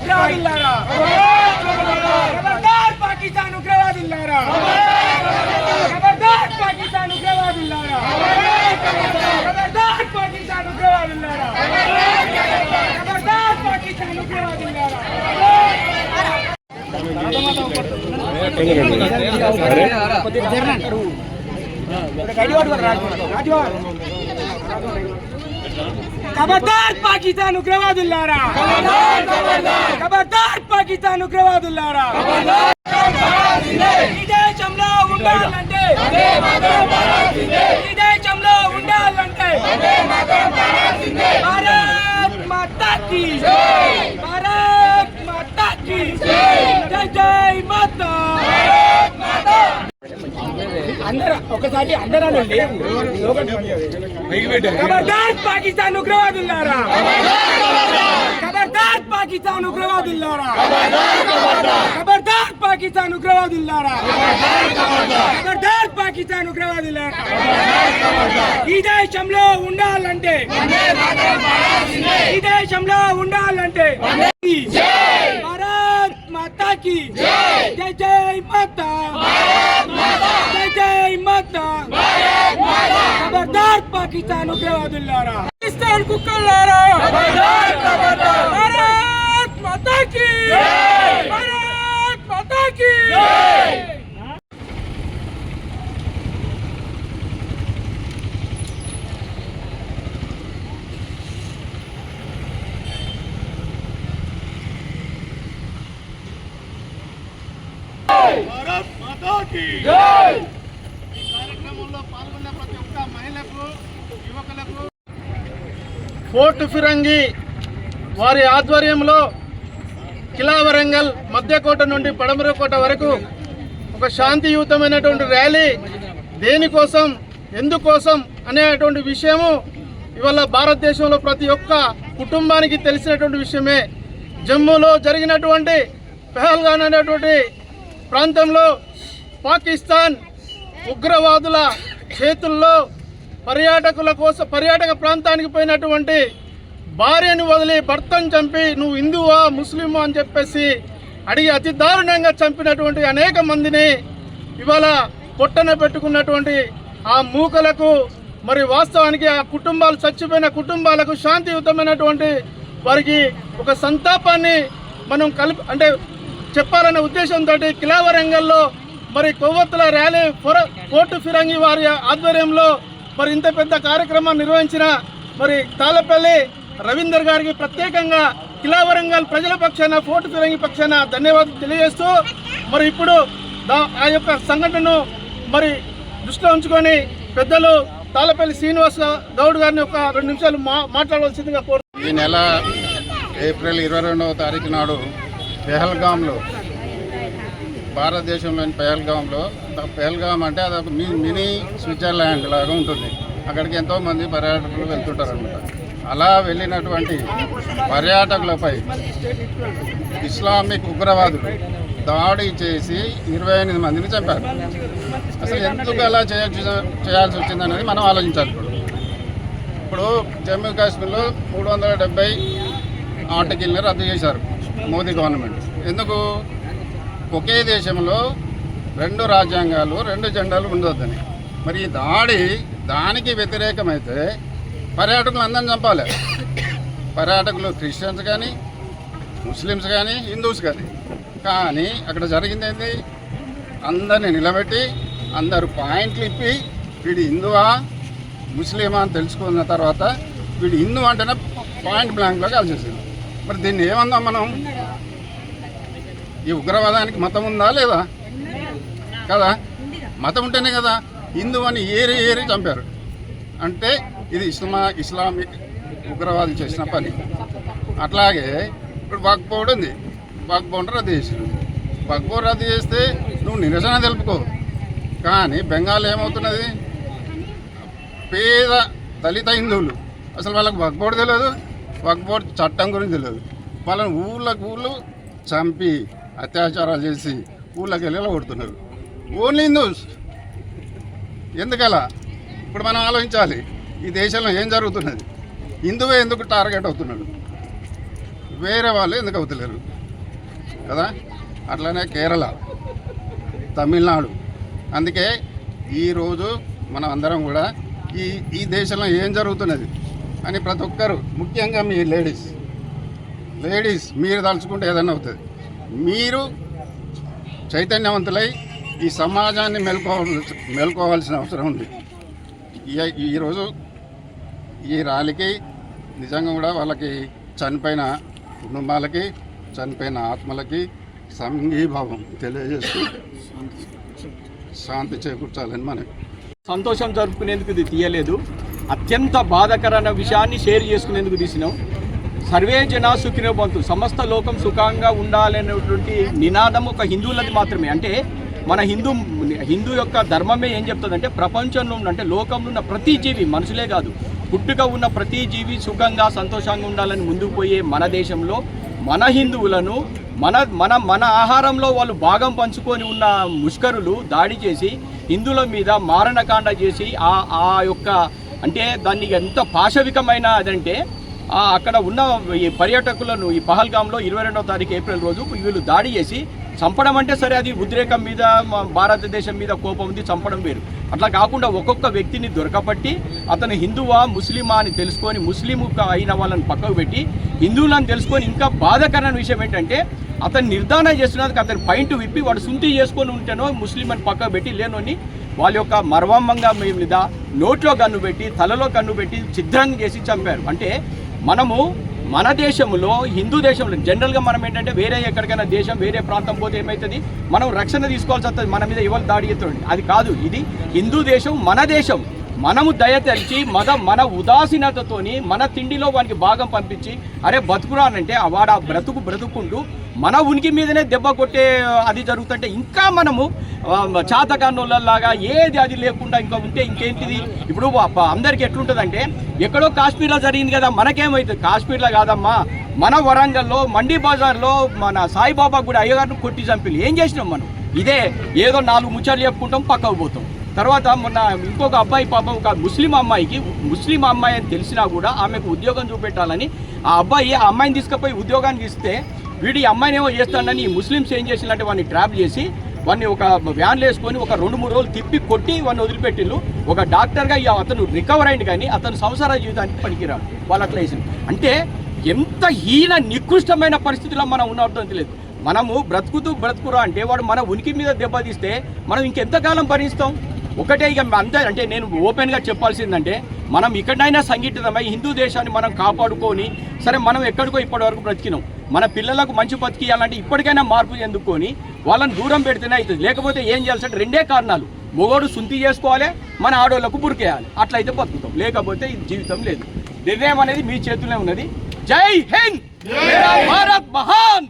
ಉಗ್ರವಾದಿಲ್ಲಾರಾ ಖಬರ್ದಾರ್ ಪಾಕಿಸ್ತಾನ ಉಗ್ರವಾದಿಲ್ಲಾರಾ ಖಬರ್ದಾರ್ ಪಾಕಿಸ್ತಾನ ಉಗ್ರವಾದಿಲ್ಲಾರಾ ಖಬರ್ದಾರ್ ಪಾಕಿಸ್ತಾನ ಉಗ್ರವಾದಿಲ್ಲಾರಾ ಖಬರ್ದಾರ್ ಪಾಕಿಸ್ತಾನ ಉಗ್ರವಾದಿಲ್ಲಾರಾ ಅರೆ ಗಡಿವಾಡ್ ರಾಜ್ ರಾಜ್ ఖబర్దార్ పాకిస్తాన్ ఉగ్రవాదుల్లారా ఖబర్దార్ పాకిస్తాన్ ఉగ్రవాదుల్లారా ఈ దేశంలో ఉండాలంటే ఈ దేశంలో ఉండాలంటే భారత్ మాతాకి భారత్ మాతాకి జై జై మాతా అందరూ ఒకసారి అందరూ అనండి. ఖబర్దార్ పాకిస్తాన్ ఉగ్రవాదులారా. ఖబర్దార్ పాకిస్తాన్ ఉగ్రవాదులారా. ఖబర్దార్ పాకిస్తాన్ ఉగ్రవాదులారా. ఖబర్దార్ పాకిస్తాన్ ఉగ్రవాదులారా. ఈ దేశంలో ఉండాలంటే ఈ దేశంలో ఉండాలంటే భారత్ మాతాకి జై జై మాతా జై జై మాతా ఖబర్దార్ పాకిస్తాన్ ఉగ్రవాదులారా పాకిస్తాన్ కుక్కలారా భారత్ మాతాకి! భారత్ మాతాకి! ఫోర్ట్ ఫిరంగి వారి ఆధ్వర్యంలో కిలా వరంగల్ మధ్యకోట నుండి పడమరకోట వరకు ఒక శాంతియుతమైనటువంటి ర్యాలీ దేనికోసం ఎందుకోసం అనేటువంటి విషయము ఇవాళ భారతదేశంలో ప్రతి ఒక్క కుటుంబానికి తెలిసినటువంటి విషయమే. జమ్మూలో జరిగినటువంటి పెహల్గాన్ అనేటువంటి ప్రాంతంలో పాకిస్తాన్ ఉగ్రవాదుల చేతుల్లో పర్యాటకుల కోసం పర్యాటక ప్రాంతానికి పోయినటువంటి భార్యను వదిలి భర్తను చంపి నువ్వు హిందువా ముస్లిమా అని చెప్పేసి అడిగి అతి దారుణంగా చంపినటువంటి అనేక మందిని ఇవాళ పొట్టన పెట్టుకున్నటువంటి ఆ మూకలకు మరి వాస్తవానికి ఆ కుటుంబాలు చచ్చిపోయిన కుటుంబాలకు శాంతియుతమైనటువంటి వారికి ఒక సంతాపాన్ని మనం కలిపి అంటే చెప్పాలనే ఉద్దేశంతో కిలావరంగల్లో మరి కొవ్వొత్తుల ర్యాలీ కోర్టు ఫిరంగి వారి ఆధ్వర్యంలో మరి ఇంత పెద్ద కార్యక్రమం నిర్వహించిన మరి తాళపల్లి రవీందర్ గారికి ప్రత్యేకంగా కిలావరంగల్ ప్రజల పక్షాన ఫోర్టు ఫిరంగి పక్షాన ధన్యవాదాలు తెలియజేస్తూ మరి ఇప్పుడు ఆ యొక్క సంఘటనను మరి దృష్టిలో ఉంచుకొని పెద్దలు తాళపల్లి శ్రీనివాస గౌడ్ గారిని ఒక రెండు నిమిషాలు మా మాట్లాడవలసిందిగా కోరు ఈ నెల ఏప్రిల్ ఇరవై రెండవ తారీఖు నాడు పెహల్గాంలో భారతదేశంలోని పెహల్గాంలో పెహల్గాం అంటే అది ఒక మి- మినీ స్విట్జర్లాండ్ లాగా ఉంటుంది. అక్కడికి ఎంతోమంది పర్యాటకులు వెళ్తుంటారు అనమాట అలా వెళ్ళినటువంటి పర్యాటకులపై ఇస్లామిక్ ఉగ్రవాదులు దాడి చేసి ఇరవై ఎనిమిది మందిని చంపారు. అసలు ఎందుకు అలా చేయొచ్చు చేయాల్సి వచ్చిందనేది మనం ఆలోచించాలి. ఇప్పుడు ఇప్పుడు జమ్మూ కాశ్మీర్లో మూడు వందల డెబ్బై ఆర్టికల్ని రద్దు చేశారు మోదీ గవర్నమెంట్. ఎందుకు? ఒకే దేశంలో రెండు రాజ్యాంగాలు రెండు జెండాలు ఉండొద్దని. మరి ఈ దాడి దానికి వ్యతిరేకమైతే పర్యాటకులు అందరిని చంపాలి. పర్యాటకులు క్రిస్టియన్స్ కానీ ముస్లిమ్స్ కానీ హిందూస్ కానీ. కానీ అక్కడ జరిగింది ఏంటి అందరిని నిలబెట్టి అందరు పాయింట్లు ఇప్పి వీడు హిందువా ముస్లిమా అని తెలుసుకున్న తర్వాత వీడు హిందూ అంటేనే పాయింట్ బ్లాంక్లో కలిసేసింది మరి దీన్ని ఏమన్నాం మనం? ఈ ఉగ్రవాదానికి మతం ఉందా లేదా? కదా? మతం ఉంటేనే కదా హిందూ అని ఏరి ఏరి చంపారు. అంటే ఇది ఇస్లామా ఇస్లామిక్ ఉగ్రవాదులు చేసిన పని. అట్లాగే ఇప్పుడు వక్ఫ్ ఉంది. వక్ఫ్ బోర్డు రద్దు చేసింది వక్ఫ్ బోర్డు రద్దు చేస్తే నువ్వు నిరసన తెలుపుకో. కానీ బెంగాల్ ఏమవుతున్నది? పేద దళిత హిందువులు. అసలు వాళ్ళకి వక్ఫ్ బోర్డు తెలియదు వక్ఫ్ బోర్డు చట్టం గురించి తెలియదు వాళ్ళని ఊళ్ళకు ఊళ్ళు చంపి అత్యాచారాలు చేసి ఊళ్ళకి వెళ్ళి కొడుతున్నారు. ఓన్లీ హిందూస్. ఎందుకలా? ఇప్పుడు మనం ఆలోచించాలి ఈ దేశంలో ఏం జరుగుతున్నది? హిందువే ఎందుకు టార్గెట్ అవుతున్నాడు వేరే వాళ్ళు ఎందుకు అవుతలేరు? కదా? అట్లనే కేరళ తమిళనాడు. అందుకే ఈరోజు మనం అందరం కూడా ఈ ఈ దేశంలో ఏం జరుగుతున్నది అని ప్రతి ఒక్కరు ముఖ్యంగా మీ లేడీస్. లేడీస్ మీరు తలుచుకుంటే ఏదైనా అవుతుంది. మీరు చైతన్యవంతులై ఈ సమాజాన్ని మెలుకోవాల్సి మెలుకోవాల్సిన అవసరం ఉంది. ఈ- ఈరోజు ఈ ర్యాలీకి నిజంగా కూడా వాళ్ళకి చనిపోయిన కుటుంబాలకి చనిపోయిన ఆత్మలకి సంఘీభావం తెలియజేస్తూ శాంతి చేకూర్చాలని మనం సంతోషం జరుపుకునేందుకు ఇది తీయలేదు. అత్యంత బాధాకరమైన విషయాన్ని షేర్ చేసుకునేందుకు తీసినాం. సర్వే జనా సుఖినో బంతు సమస్త లోకం సుఖంగా ఉండాలనేటువంటి నినాదం ఒక హిందువులది మాత్రమే. అంటే మన హిందూ హిందూ యొక్క ధర్మమే ఏం చెప్తుందంటే ప్రపంచంలో అంటే లోకంలో ఉన్న ప్రతి జీవి మనుషులే కాదు. పుట్టుక ఉన్న ప్రతి జీవి సుఖంగా సంతోషంగా ఉండాలని ముందుకు పోయే మన దేశంలో మన హిందువులను మన మన మన ఆహారంలో వాళ్ళు భాగం పంచుకొని ఉన్న ముష్కరులు దాడి చేసి హిందువుల మీద మారణకాండ చేసి ఆ ఆ యొక్క అంటే దాన్ని ఎంత పాశవికమైన అదంటే అక్కడ ఉన్న ఈ పర్యాటకులను ఈ పహల్గాంలో ఇరవై రెండవ తారీఖు ఏప్రిల్ రోజు వీళ్ళు దాడి చేసి చంపడం అంటే సరే అది ఉద్రేకం మీద భారతదేశం మీద కోపం ఉంది చంపడం వేరు. అట్లా కాకుండా ఒక్కొక్క వ్యక్తిని దొరకబట్టి అతను హిందువా ముస్లిమా అని తెలుసుకొని ముస్లిం అయిన వాళ్ళని పక్కకు పెట్టి హిందువులను తెలుసుకొని ఇంకా బాధాకరమైన విషయం ఏంటంటే అతను నిర్ధారణ చేస్తున్నందుకు అతని పాయింట్ విప్పి వాడు సుంతి చేసుకొని ఉంటేనో ముస్లిం అని పక్కకు పెట్టి లేనోని వాళ్ళ యొక్క మర్వంగా మీద నోట్లో కన్ను పెట్టి తలలో కన్ను పెట్టి చిద్రం చేసి చంపారు. అంటే మనము మన దేశంలో హిందూ దేశంలో జనరల్గా మనం ఏంటంటే వేరే ఎక్కడికైనా దేశం వేరే ప్రాంతం పోతే ఏమవుతుంది మనం రక్షణ తీసుకోవాల్సి వస్తుంది మన మీద ఇవాళ దాడి చేస్తుంది అది కాదు ఇది హిందూ దేశం మన దేశం. మనము దయ తెరిచి మన మన ఉదాసీనతతోని మన తిండిలో వానికి భాగం పంపించి అరే బతుకురానంటే వాడు ఆ బ్రతుకు బ్రతుకుంటూ మన ఉనికి మీదనే దెబ్బ కొట్టే అది జరుగుతుంటే ఇంకా మనము చాతకాన్నోళ్ళలాగా ఏది అది లేకుండా ఇంకా ఉంటే ఇంకేంటిది? ఇప్పుడు అందరికీ ఎట్లుంటుందంటే ఎక్కడో కాశ్మీర్లో జరిగింది కదా మనకేమవుతుంది కాశ్మీర్లో కాదమ్మా మన వరంగల్లో మండీ బజార్లో మన సాయిబాబా కూడా అయ్యగారిని కొట్టి చంపిలు ఏం చేసినాం మనం? ఇదే ఏదో నాలుగు ముచ్చట్లు చెప్పుకుంటాం పక్కకు పోతాం. తర్వాత మొన్న ఇంకొక అబ్బాయి పాపం ఒక ముస్లిం అమ్మాయికి ముస్లిం అమ్మాయి అని తెలిసినా కూడా ఆమెకు ఉద్యోగం చూపెట్టాలని ఆ అబ్బాయి ఆ అమ్మాయిని తీసుకుపోయి ఉద్యోగానికి ఇస్తే వీడి అమ్మాయిని ఏమో చేస్తాడని ఈ ముస్లిమ్స్ ఏం చేసినట్టే వాడిని ట్రాప్ చేసి వాడిని ఒక వ్యాన్లో వేసుకొని ఒక రెండు మూడు రోజులు తిప్పి కొట్టి వాడిని వదిలిపెట్టిళ్ళు ఒక డాక్టర్గా అతను రికవర్ అయింది కానీ అతను సంసార జీవితానికి పనికిరాడు. వాళ్ళు అట్లా వేసింది అంటే ఎంత హీన నికృష్టమైన పరిస్థితిలో మనం ఉన్నట్టు తెలియదు. మనము బ్రతుకుతూ బ్రతుకురా అంటే వాడు మన ఉనికి మీద దెబ్బతీస్తే మనం ఇంకెంతకాలం భరిస్తాం? ఒకటే ఇక అంతే అంటే నేను ఓపెన్గా చెప్పాల్సిందంటే మనం ఇక్కడైనా సంఘటితమై హిందూ దేశాన్ని మనం కాపాడుకొని సరే మనం ఎక్కడికో ఇప్పటి వరకు బ్రతికినాం. మన పిల్లలకు మంచి బతికియాలంటే ఇప్పటికైనా మార్పు చెందుకొని వాళ్ళని దూరం పెడితేనే అవుతుంది. లేకపోతే ఏం చేయాల్సి రెండే కారణాలు. మొగోడు సుంతి చేసుకోవాలి మన ఆడోళ్ళకు బురికేయాలి. అట్లయితే బతుకుతాం. లేకపోతే ఇది జీవితం లేదు. నిర్ణయం అనేది మీ చేతిలో ఉన్నది. జై హింద్! భారత్ మహాన్!